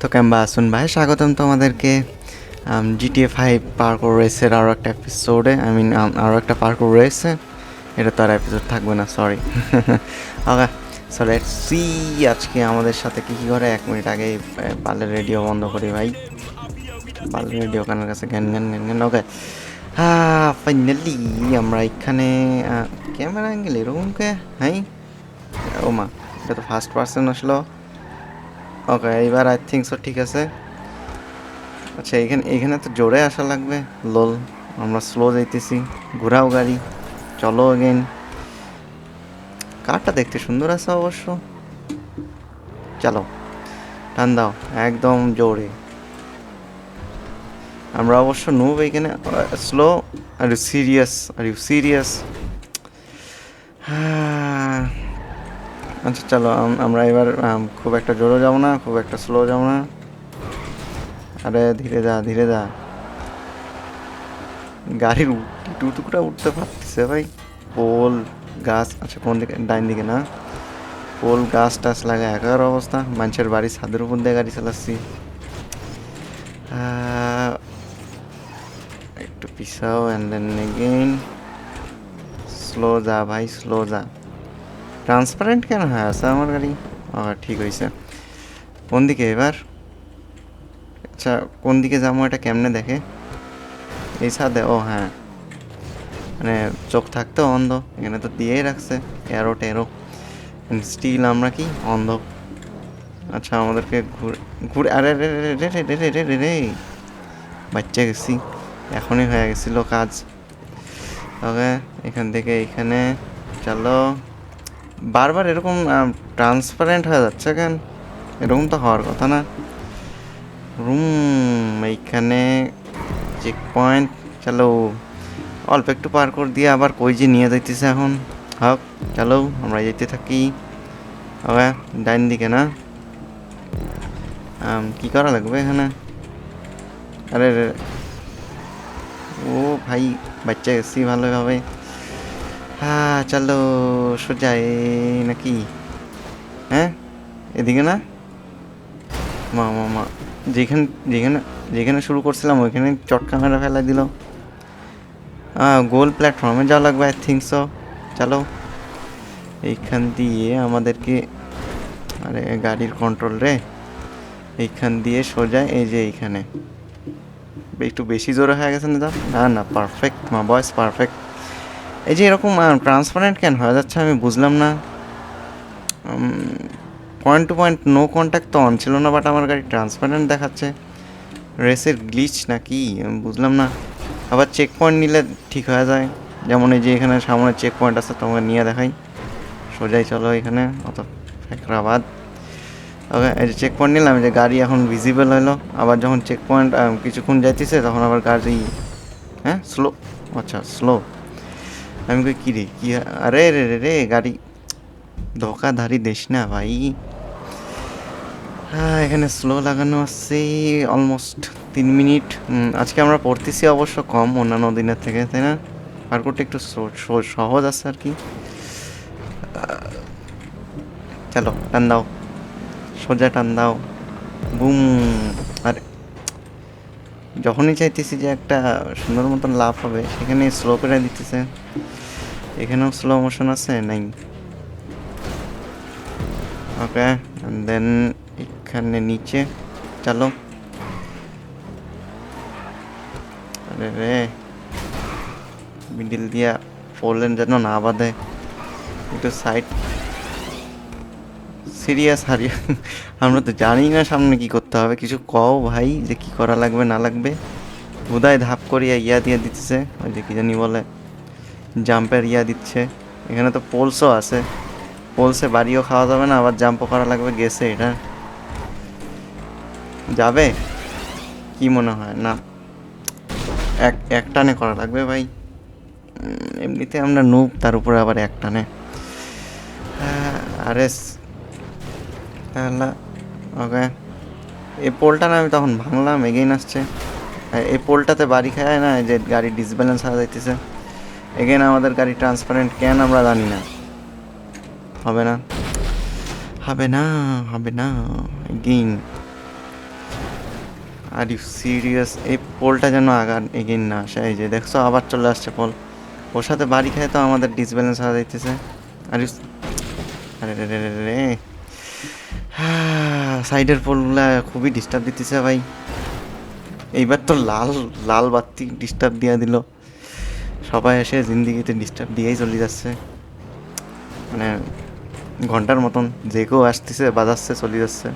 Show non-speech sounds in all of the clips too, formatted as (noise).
তো ক্যাম্বা আসুন ভাই? স্বাগতম তোমাদেরকে। জিটিএ ফাইভ পার্কোর রেসের আরও একটা এপিসোডে আই মিন আরও একটা পার্কোর রেসে এটা তো আর এপিসোড থাকবে না sorry okay so let see আজকে আমাদের সাথে কী কী করে এক মিনিট আগে পালের রেডিও বন্ধ করি ভাই। পালের রেডিও কানের কাছে জ্ঞান জ্ঞান জ্ঞান জ্ঞান ওকে হ্যাঁ ফাইনালি আমরা এখানে ক্যামেরা অ্যাঙ্গেল এরকম কে হ্যাঁ? ও মা, এটা তো ফার্স্ট পার্সন আসলো। ওকে এইবার আই থিঙ্ক সো ঠিক আছে। আচ্ছা এখানে এখানে তো জোরে আসা লাগবে। লোল, আমরা স্লো যাইতেছি। ঘোরাও গাড়ি। চলো এগেন কারটা দেখতে সুন্দর আছে অবশ্য। চলো, টান দাও, একদম জোরে। আমরা অবশ্য নুব এখানে। স্লো আর সিরিয়াস আর ইউ সিরিয়াস হ্যাঁ। আচ্ছা চলো আমরা এবার খুব একটা জোরে যাব না, খুব একটা স্লো যাব না। আরে, ধীরে যা ধীরে যা। গাড়ির টু টুকরা উঠতে পারতেছে ভাই। পোল গাছ আচ্ছা কোন দিকে? ডাইন দিকে না। পোল গাছ টাছ লাগা একার অবস্থা। মানুষের বাড়ি ছাদের উপর দিয়ে গাড়ি চালাচ্ছি। একটু পিছাও অ্যান্ড দেন স্লো যা ভাই স্লো যা। ট্রান্সপারেন্ট কেন হয়ে? আছে আমার গাড়ি? ও ঠিক হয়েছে কোন দিকে এবার? আচ্ছা কোন দিকে যাব এটা কেমনে দেখে? এই সাথে ও হ্যাঁ। মানে চোখ থাকতে অন্ধ, এখানে তো দিয়েই রাখছে এরো টেরো স্টিল আমরা কি? অন্ধ। আচ্ছা আমাদেরকে ঘুরে ঘুরে, আরে, রে রে রে রে রে রে রে রে। বাচ্চা গেছি। এখনই হয়ে গেছিল কাজ। ওকে, এখান থেকে এখানে, চলো। বারবার এরকম ট্রান্সপারেন্ট হয়ে যাচ্ছে কেন? এরকম তো হওয়ার কথা না। রুম এইখানে চেক পয়েন্ট চলো। অল্প একটু পার করে দিয়ে আবার কই যে নিয়ে যাইতেছে এখন। হোক, চলো, আমরা যেতে থাকি। ওকে, ডাইন দিকে না। কি করা লাগবে এখানে? আরে ও ভাই, বাচ্চা গেছি ভালোভাবে। হ্যাঁ চলো, সোজা এই নাকি? হ্যাঁ? এদিকে না? মা মা মা, যেখানে যেখানে যেখানে শুরু করছিলাম, ওইখানে চটকা মেরা ফেলা দিল। গোল প্ল্যাটফর্মে যাওয়া লাগবে আই থিঙ্ক সো চলো, এইখান দিয়ে আমাদেরকে, আরে, গাড়ির কন্ট্রোল রে। এইখান দিয়ে সোজা, এই যে এইখানে। একটু বেশি জোরে হয়ে গেছে না না না পারফেক্ট মা বয়স পারফেক্ট এই যে এরকম ট্রান্সপারেন্ট কেন হয়ে? যাচ্ছে আমি বুঝলাম না। Point to point no contact তো অন ছিল না বাট আমার গাড়ি ট্রান্সপারেন্ট দেখাচ্ছে। রেসের গ্লিচ নাকি আমি বুঝলাম না। আবার চেক পয়েন্ট নিলে ঠিক হয়ে যায়। যেমন এই যে এখানে সামনে চেক পয়েন্ট আছে, তোমাকে নিয়ে দেখাই। সোজাই চলো এখানে, অত ফেকরাবাদ ওকে, এই যে চেক পয়েন্ট নিলাম যে গাড়ি এখন ভিজিবল হলো। আবার যখন চেক পয়েন্ট কিছুক্ষণ যাইতেছে, তখন আবার গাড়ি হ্যাঁ স্লো আচ্ছা স্লো আমি কই কী রে কী আরে, রে রে রে, গাড়ি ধোকাধারি দেশ না ভাই। হ্যাঁ এখানে স্লো লাগানো আছে অলমোস্ট তিন মিনিট। আজকে আমরা পড়তেছি অবশ্য কম, অন্যান্য দিনের থেকে, তাই না? পার্কটা একটু সহজ আছে আর কি। চলো, টান দাও। সোজা টান দাও। বুম, আর যখনই চাইতেছি যে একটা সুন্দর মতন লাভ হবে, সেখানে স্লো করে দিতেছে। এখানেও স্লো মোশন আছে? নাই। ওকে দেন এখানে নিচে চলো। আরে রে মিডিল দিয়া ফোরলেন যেন না বাঁধে। একটু সাইড সিরিয়াস হারিয়ে আমরা তো জানি না সামনে কি করতে হবে। কিছু কও ভাই যে কি করা লাগবে, না লাগবে। বোধহয় ধাপ করিয়া ইয়া দিয়ে দিতেছে, ওই যে কি জানি বলে। জাম্পের ইয়া দিচ্ছে। এখানে তো পোলসও আছে। পোলসে বাড়িও খাওয়া যাবে না, আবার জাম্পও করা লাগবে গেছে এটা। যাবে? কি মনে হয়? না। এক এক টানে করা লাগবে ভাই। এমনিতে আমরা নুব তার উপরে আবার এক টানে। আরে স- তাহলে ওকে। এই পোলটা না, আমি তখন ভাঙলাম, এগেইন আসছে। এই পোলটাতে বাড়ি খায় না যে গাড়ি ডিসব্যালেন্স হয়ে যাইতেছে। এগেন আমাদের গাড়ি ট্রান্সপারেন্ট কেন আমরা জানি না। হবে না। হবে না হবে না। এগেইন আর ইউ সিরিয়াস এই পোলটা যেন আগার এগিয়ে না আসে। এই যে, দেখছ, আবার চলে আসছে পোল। ওর সাথে বাড়ি খায় তো আমাদের ডিসব্যালেন্স হয়ে যাইতেছে। আর ইউ আরে, রে রে রে সাইডের (sighs) পোলগুলা খুবই ডিস্টার্ব দিতেছে ভাই। এইবার তো লাল লাল বাতি ডিস্টার্ব দিয়ে দিল। সবাই এসে জিন্দিগিতে ডিস্টার্ব দিয়েই চলে যাচ্ছে। মানে ঘণ্টার মতন যে কেউ আসতেছে, বাজাচ্ছে, চলে যাচ্ছে।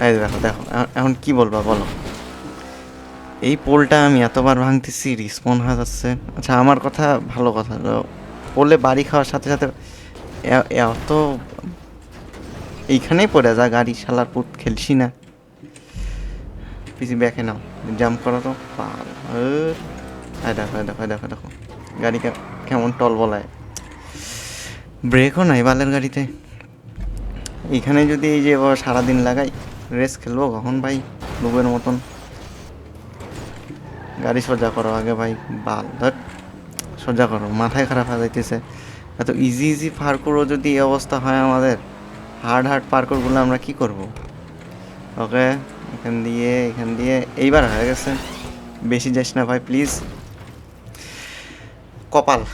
এই দেখো দেখো এখন- কি বলবা বলো? এই পোলটা আমি এতবার ভাঙতেছি রিসপন হয়ে যাচ্ছে। আচ্ছা আমার কথা ভালো কথা পোলে বাড়ি খাওয়ার সাথে সাথে এত এইখানেই পড়ে যা, গাড়ি শালার পুত খেলছি না। পিসি ব্যাকে নাও জাম্প করা তো। এই দেখো এই দেখো দেখো দেখো। গাড়ি কেমন টল বলায়। ব্রেকও নাই বালের গাড়িতে। এখানে যদি এই যে সারাদিন লাগাই, রেস খেলব কখন ভাই? লুবের মতন। গাড়ি সোজা করো আগে ভাই, বাল ধর। সোজা করো, মাথায় খারাপ হয়ে যাইতেছে। এত ইজি ইজি পার্কুরও যদি এই অবস্থা হয় আমাদের হার্ড হার্ড পার্কুরগুলো আমরা কি করব? ওকে এখান দিয়ে এখান দিয়ে, এইবার হয়ে গেছে। বেশি যাস না ভাই প্লিজ কপাল।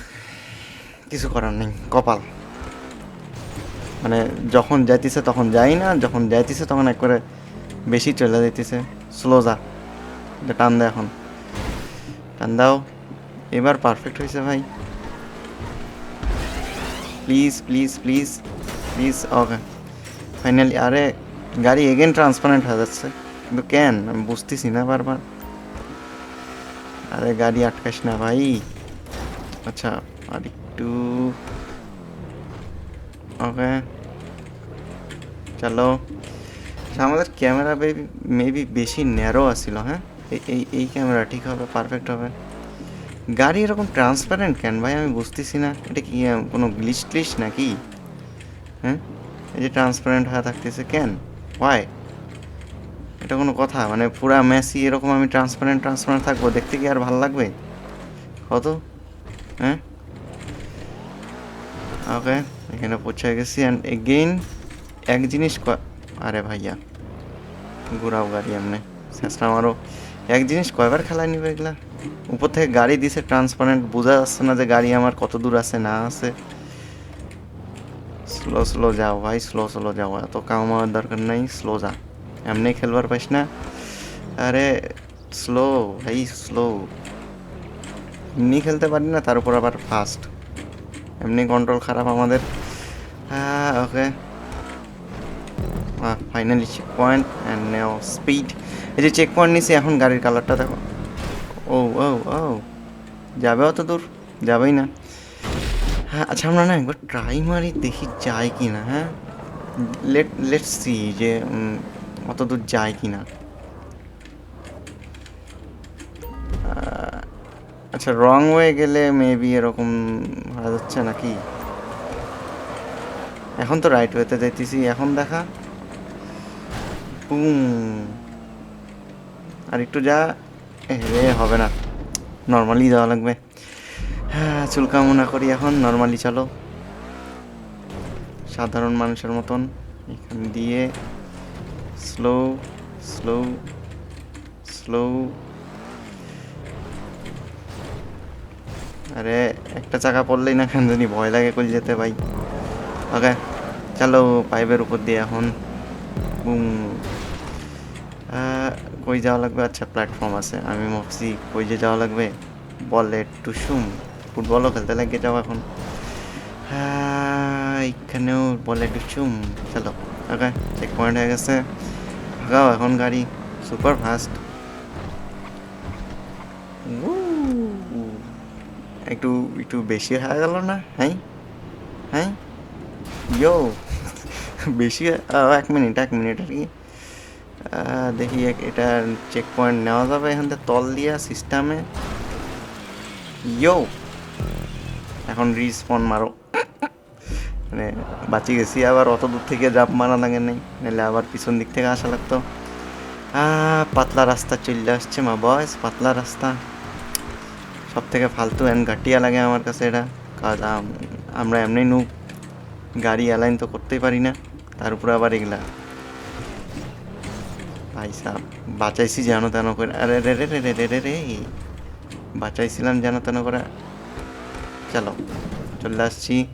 কিছু করার নেই, কপাল। মানে যখন যাইতেছে তখন যাই না, যখন যাইতেছে তখন একবারে বেশি চলে যাইতেছে। স্লো যা। টান দে এখন। টান দাও। এবার পারফেক্ট হয়েছে ভাই। Please please please please okay finally আরে গাড়ি এগেন ট্রান্সপারেন্ট হয়ে যাচ্ছে। কিন্তু কেন? আমি বুঝতেছি না বারবার। আরে গাড়ি আটকাস না ভাই। আচ্ছা আর একটু ওকে চলো। আচ্ছা, আমাদের ক্যামেরা মেবি বেশি ন্যারো আসছিল হ্যাঁ? এই- এই ক্যামেরা ঠিক হবে পারফেক্ট হবে। গাড়ি এরকম ট্রান্সপারেন্ট কেন ভাই? আমি বুঝতেছি না। এটা কি কোনো গ্লিচ ট্লিচ নাকি? হ্যাঁ? এই যে ট্রান্সপারেন্ট হয়ে থাকতেছে কেন? ওয়াই এটা কোনো কথা? মানে পুরা মেসি এরকম আমি ট্রান্সপারেন্ট ট্রান্সপারেন্ট থাকব। দেখতে কি আর ভালো লাগবে? কত? হ্যাঁ ওকে এখানে পৌঁছে গেছি অ্যান্ড এগেইন এক জিনিস আরে ভাইয়া, ঘুরাও গাড়ি এমনি শেষটা মারো। এক জিনিস কয়বার খেলায় নিবে এগুলা? উপর থেকে গাড়ি দিছে ট্রান্সপারেন্ট বোঝা যাচ্ছে না যে গাড়ি আমার কত দূর আছে, না আছে। স্লো স্লো যাও ভাই স্লো স্লো যাও, এত কাম আমার দরকার নাই স্লো যা। এমনি খেলবার পাইস না। আরে স্লো ভাই স্লো এমনি খেলতে পারি না, তার উপর আবার ফাস্ট এমনি কন্ট্রোল খারাপ আমাদের। Okay finally check point and নেও স্পিড এই যে চেক পয়েন্ট নিছি, এখন গাড়ির কালারটা দেখো। ও ও ও। যাবে অত দূর? যাবেই না। হ্যাঁ আচ্ছা আমরা না একবার ট্রাই মারি, দেখি যায় কি না হ্যাঁ? লেট লেট সি যে অত দূর যায় কি না আচ্ছা রং ওয়ে গেলে মেবি এরকম হয়ে যাচ্ছে নাকি? এখন তো রাইট ওয়েতে যাইতেছি, এখন দেখা। আর একটু যা। রে, হবে না। নর্মালি যাওয়া লাগবে। হ্যাঁ চুল কামনা করি এখন নর্মালি চলো। সাধারণ মানুষের মতন, এখান দিয়ে। স্লো স্লো স্লো আরে একটা চাকা পড়লেই না কেন জানি ভয় লাগে কই যেতে ভাই। ওকে চলো পাইপের উপর দিয়ে এখন। কই যাওয়া লাগবে? আচ্ছা প্ল্যাটফর্ম আছে। আমি ভাবছি কই যে যাওয়া লাগবে? বলে টুসুম ফুটবলও খেলতে লাগে যাও এখন। হ্যাঁ, এখানেও বলে টুসুম চলো ওকে চেক পয়েন্ট হয়ে গেছে। ভাগাও এখন গাড়ি। সুপার ফাস্ট একটু একটু বেশি হয়ে গেল না? হ্যাঁ? হ্যাঁ? ইয়ো! বেশি এক মিনিট এক মিনিট আর কি। দেখি এটা চেক পয়েন্ট নেওয়া যাবে এখান থেকে তল দিয়া সিস্টেমে ইয়ো! এখন রিস্পন মারো। মানে বাঁচি গেছি, আবার অত দূর থেকে জাপ মারা লাগে নাই। নাহলে আবার পিছন দিক থেকে আসা লাগতো। পাতলা রাস্তা চলে আসছে মা বয়স পাতলা রাস্তা। সব থেকে ফালতু অ্যান্ড ঘাটিয়া লাগে আমার কাছে এটা। কাজ আম- আমরা এমনি নু গাড়ি অ্যালাইন তো করতেই পারি না। তার উপরে আবার এগুলা। ভাই সাহ বাঁচাইছি যেন তেন করে। আরে, রে রে রে রে রে রে রে। বাঁচাইছিলাম যেন তেন করে। চলো, চলে আসছি।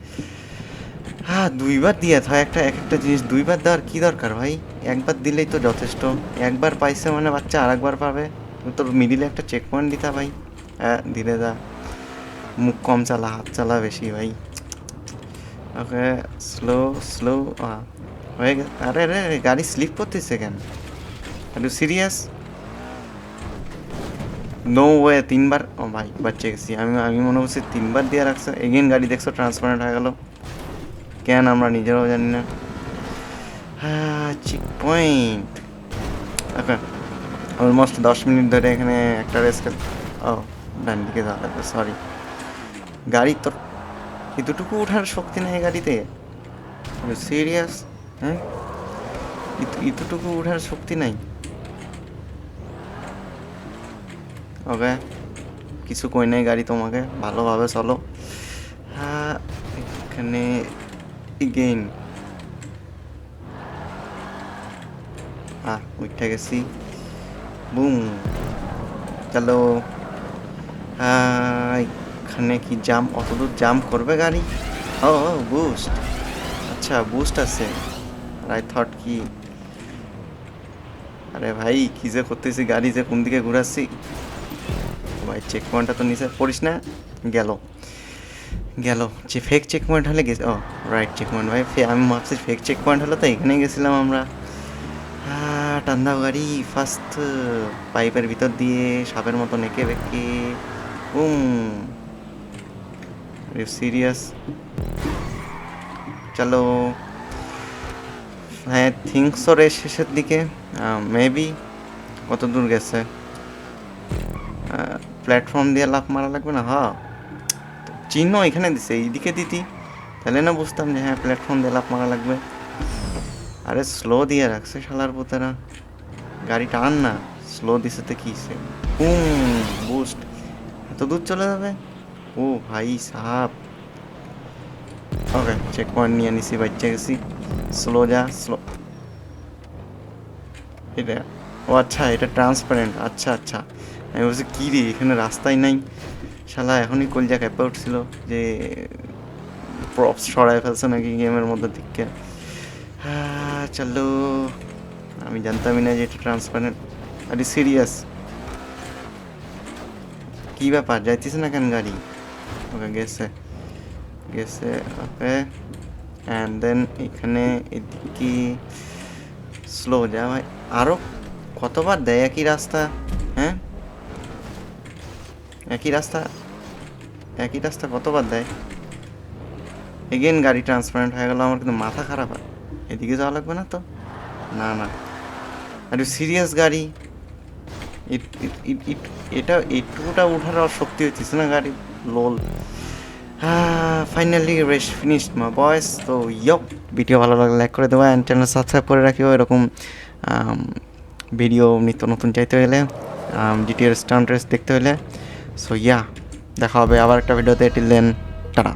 হ্যাঁ দুইবার দিয়ে হয় একটা এক একটা জিনিস দুইবার দেওয়ার কী দরকার ভাই? একবার দিলেই তো যথেষ্ট। একবার পাইছে মানে বাচ্চা আরেকবার পাবে। তো মিডিলে একটা চেক পয়েন্ট দিতা ভাই। হ্যাঁ ধীরে যা। মুখ কম চালা হাত চালা বেশি ভাই। ওকে স্লো স্লো হয়ে গেছে আরে আরে, গাড়ি স্লিপ করতেছে কেন? আর সিরিয়াস নো ওয়ে তিনবার ও ভাই বাচ্চা গেছি। আমি আমি মনে করছি তিনবার দিয়ে রাখছে। এগেন গাড়ি দেখছ ট্রান্সপারেন্ট হয়ে গেল। কেন আমরা নিজেরাও জানি না। হ্যাঁ পয়েন্ট ওকে অলমোস্ট দশ মিনিট ধরে এখানে একটা রেস ও। ডান দিকে যাওয়া লাগবে সরি গাড়ি তোর, এতটুকু ওঠার শক্তি নেই গাড়িতে? সিরিয়াস হ্যাঁ? এত- এতটুকু ওঠার শক্তি নাই। ওকে কিছু কই নাই গাড়ি তোমাকে, ভালোভাবে চলো। হ্যাঁ এখানে গেইন আহ, উঠে গেছি। বুম চলো এখানে কি জাম অত দূর জাম করবে গাড়ি? ও বুস্ট আচ্ছা বুস্ট আছে। আই থট কি? আরে ভাই, কি যে করতেছি গাড়ি যে কোন দিকে ঘুরাচ্ছি? ভাই চেক পয়েন্টটা তো নিচে পড়িস না। গেল। গেল। যে ফেক চেক পয়েন্ট হলে গেছে ও রাইট চেক পয়েন্ট ভাই আমি ভাবছি ফেক চেক পয়েন্ট হলে তো এখানে গেছিলাম আমরা। টান্দা গাড়ি। ফার্স্ট পাইপের ভিতর দিয়ে সাপের মতো নেকে বেঁকে উম সিরিয়াস চলো। হ্যাঁ থিঙ্কস রে শেষের দিকে মেবি কত দূর গেছে? প্ল্যাটফর্ম দিয়ে লাফ মারা লাগবে না? হ্যাঁ। চিহ্ন এখানে দিছে, এইদিকে দিতি। তাহলে না বুঝতাম যে হ্যাঁ প্ল্যাটফর্ম দিয়ে লাফ মারা লাগবে। আরে স্লো দিয়ে রাখছে শালার পুতেরা। গাড়ি টান না স্লো দিছে তো কি সে? বুস্ট এত দূর চলে যাবে? ও ভাই সাহাব। ওকে চেক পয়েন্ট নিয়ে নিছি, বাচ্চা গেছি। স্লো যা স্লো এটা ও আচ্ছা এটা ট্রান্সপারেন্ট আচ্ছা আচ্ছা। আমি বলছি, কী রে, এখানে রাস্তাই নাই? শালা, এখনই কলজা ক্যাপে উঠছিল যে প্রপস সরাই ফেলছে নাকি গেমের মধ্যে দিকে। হ্যাঁ চলো। আমি জানতামই না যে এটা ট্রান্সপারেন্ট আরে সিরিয়াস কি ব্যাপার? যাইতেছে না কেন গাড়ি? ওকে, গেছে। গেছে, ওকে। অ্যান্ড দেন এখানে এদিকে স্লো যা ভাই। আরও কতবার দেয় একই রাস্তা? হ্যাঁ? একই রাস্তা? একই রাস্তা কতবার দেয়? এগেন গাড়ি ট্রান্সপারেন্ট হয়ে গেল, আমার কিন্তু মাথা খারাপ হয়। এদিকে যাওয়া লাগবে না তো? না না। আরে সিরিয়াস গাড়ি? এটা এটুকুটা উঠার শক্তি হইতেছে না গাড়ি। লোল। ফাইনালি রেস ফিনিশড মা বয়স তো ইয়প ভিডিও ভালো লাগলে লাইক করে দেবো অ্যান্ড চ্যানেল সাবস্ক্রাইব করে রাখিও। এরকম ভিডিও নিত্য নতুন চাইতে হলে জিটিএর স্টান্ট রেস দেখতে হলে সো ইয়া দেখা হবে আবার একটা ভিডিওতে টিল দেন টাটা